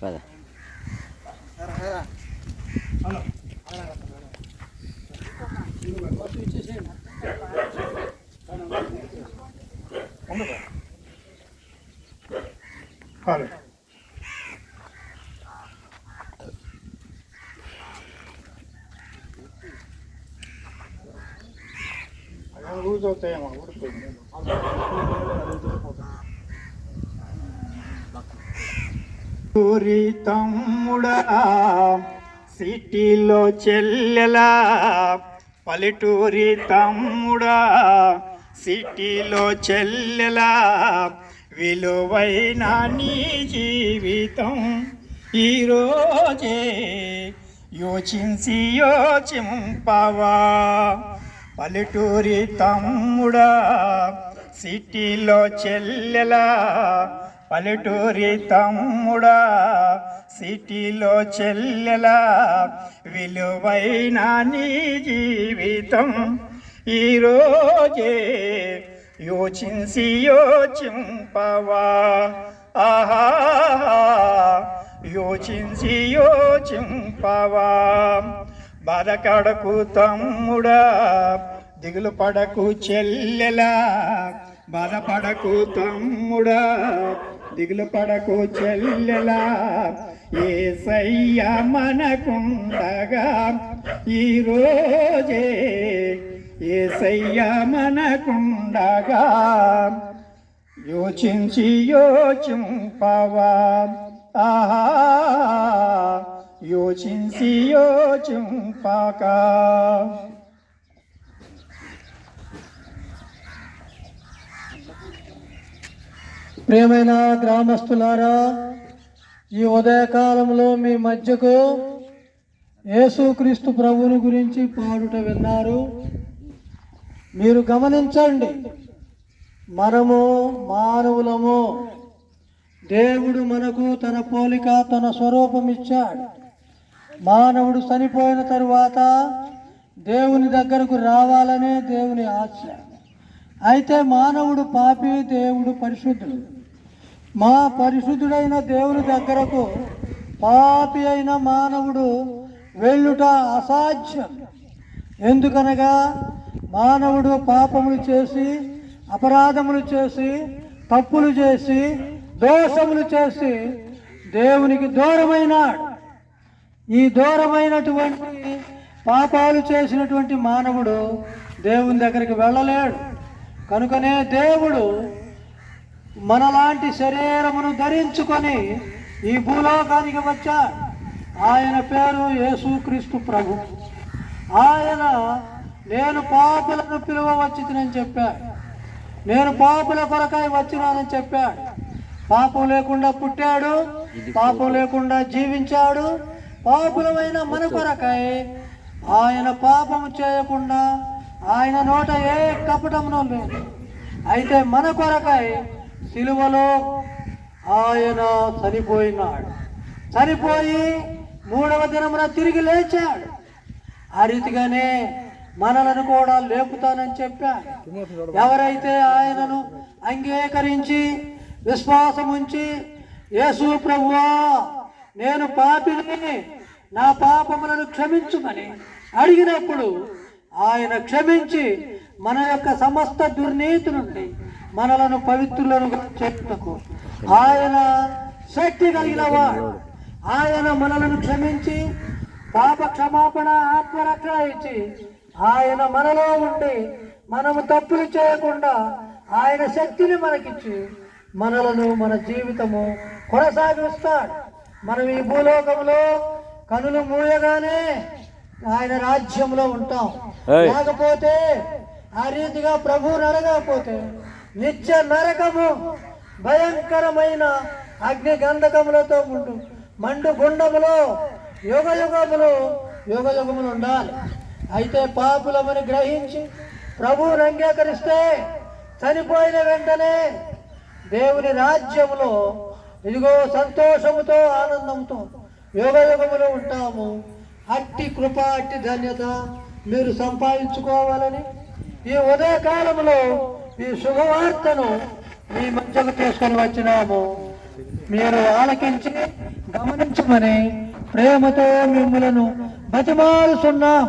பாதா. ஊர் தோத்தையம்மா ஊருக்கு போயிருந்தேன் ఊరి తమ్ముడా సిటీలో చెల్లెలా? పల్లెటూరి తమ్ముడా సిటీలో చెల్లెలా? విలువైన నీ జీవితం ఈరోజే యోచించి యోచింపవా? పల్లెటూరి తమ్ముడా సిటీలో చెల్లెలా? పల్లెటూరి తమ్ముడా సిటీలో చెల్లెలా విలువైన నీ జీవితం ఈరోజే యోచించి యోచింపవా. ఆహా యోచించి యోచింపవా. బరకడకు తమ్ముడా దిగులు పడకు చెల్లెలా బాధపడకు తమ్ముడా దిగులు పడకు చెల్లెలా. ఏసయ్య మనకుండగా ఈరోజే ఏసయ్య మనకుండగా. యోచించి యోచింపవా. ఆహా యోచించి యోచింపక. ప్రియమైన గ్రామస్తులారా ఈ ఉదయకాలంలో మీ మధ్యకు యేసుక్రీస్తు ప్రభువుని గురించి పాడుట విన్నారు. మీరు గమనించండి మనము మానవులము దేవుడు మనకు తన పోలిక తన స్వరూపం ఇచ్చాడు మానవుడు చనిపోయిన తరువాత దేవుని దగ్గరకు రావాలనే దేవుని ఆశ అయితే మానవుడు పాపి దేవుడు పరిశుద్ధుడు. మా పరిశుద్ధుడైన దేవుని దగ్గరకు పాపి అయిన మానవుడు వెళ్ళుట అసాధ్యం. ఎందుకనగా మానవుడు పాపములు చేసి అపరాధములు చేసి తప్పులు చేసి దోషములు చేసి దేవునికి దూరమైనాడు. ఈ దూరమైనటువంటి పాపాలు చేసినటువంటి మానవుడు దేవుని దగ్గరికి వెళ్ళలేడు. కనుకనే దేవుడు మనలాంటి శరీరమును ధరించుకొని ఈ భూలోకానికి వచ్చాడు. ఆయన పేరు యేసుక్రీస్తు ప్రభు. ఆయన నేను పాపులను పిలువ వచ్చినని చెప్పాడు. నేను పాపుల కొరకై వచ్చినానని చెప్పాడు. పాపం లేకుండా పుట్టాడు. పాపం లేకుండా జీవించాడు. పాపులమైన మన కొరకై ఆయన పాపము చేయకుండా ఆయన నోట ఏ కపటమును లేదు. అయితే మన కొరకై సిలువలో ఆయన చనిపోయినాడు. చనిపోయి మూడవ దినమున తిరిగి లేచాడు. ఆ రీతిగానే మనలను కూడా లేపుతానని చెప్పాడు. ఎవరైతే ఆయనను అంగీకరించి విశ్వాసం ఉంచి యేసు ప్రభువా నేను పాపిని నా పాపములను క్షమించుమని అడిగినప్పుడు ఆయన క్షమించి మన యొక్క సమస్త దుర్నీతి నుండి మనలను పవిత్రులను చెప్పుకు ఆయన శక్తి కలిగిన వాడు. ఆయన మనలను క్షమించి పాప క్షమాపణ ఆత్మరక్షణ ఇచ్చి ఆయన మనలో ఉండి మనము తప్పులు చేయకుండా ఆయన శక్తిని మనకిచ్చి మనలను మన జీవితము కొనసాగిస్తాడు. మనం ఈ భూలోకంలో కనులు మూయగానే ఆయన రాజ్యంలో ఉంటాం. లేకపోతే ఆ రీతిగా ప్రభువుని అడగకపోతే నిత్య నరకము భయంకరమైన అగ్ని గంధకములతో ఉండు మండు గుండములో యుగ యుగములు యుగ యుగములు ఉండాలి. అయితే పాపులమని గ్రహించి ప్రభువుని అంగీకరిస్తే చనిపోయిన వెంటనే దేవుని రాజ్యములో ఇదిగో సంతోషముతో ఆనందంతో యుగ యుగములో ఉంటాము. అట్టి కృప అట్టి ధన్యత మీరు సంపాదించుకోవాలని ఈ ఉదయకాలంలో ఈ శుభవార్తను మీ మధ్యకు తీసుకొని వచ్చినాము. మీరు ఆలకించి గమనించమని ప్రేమతో మిమ్మలను బతిమాలుస్తున్నాం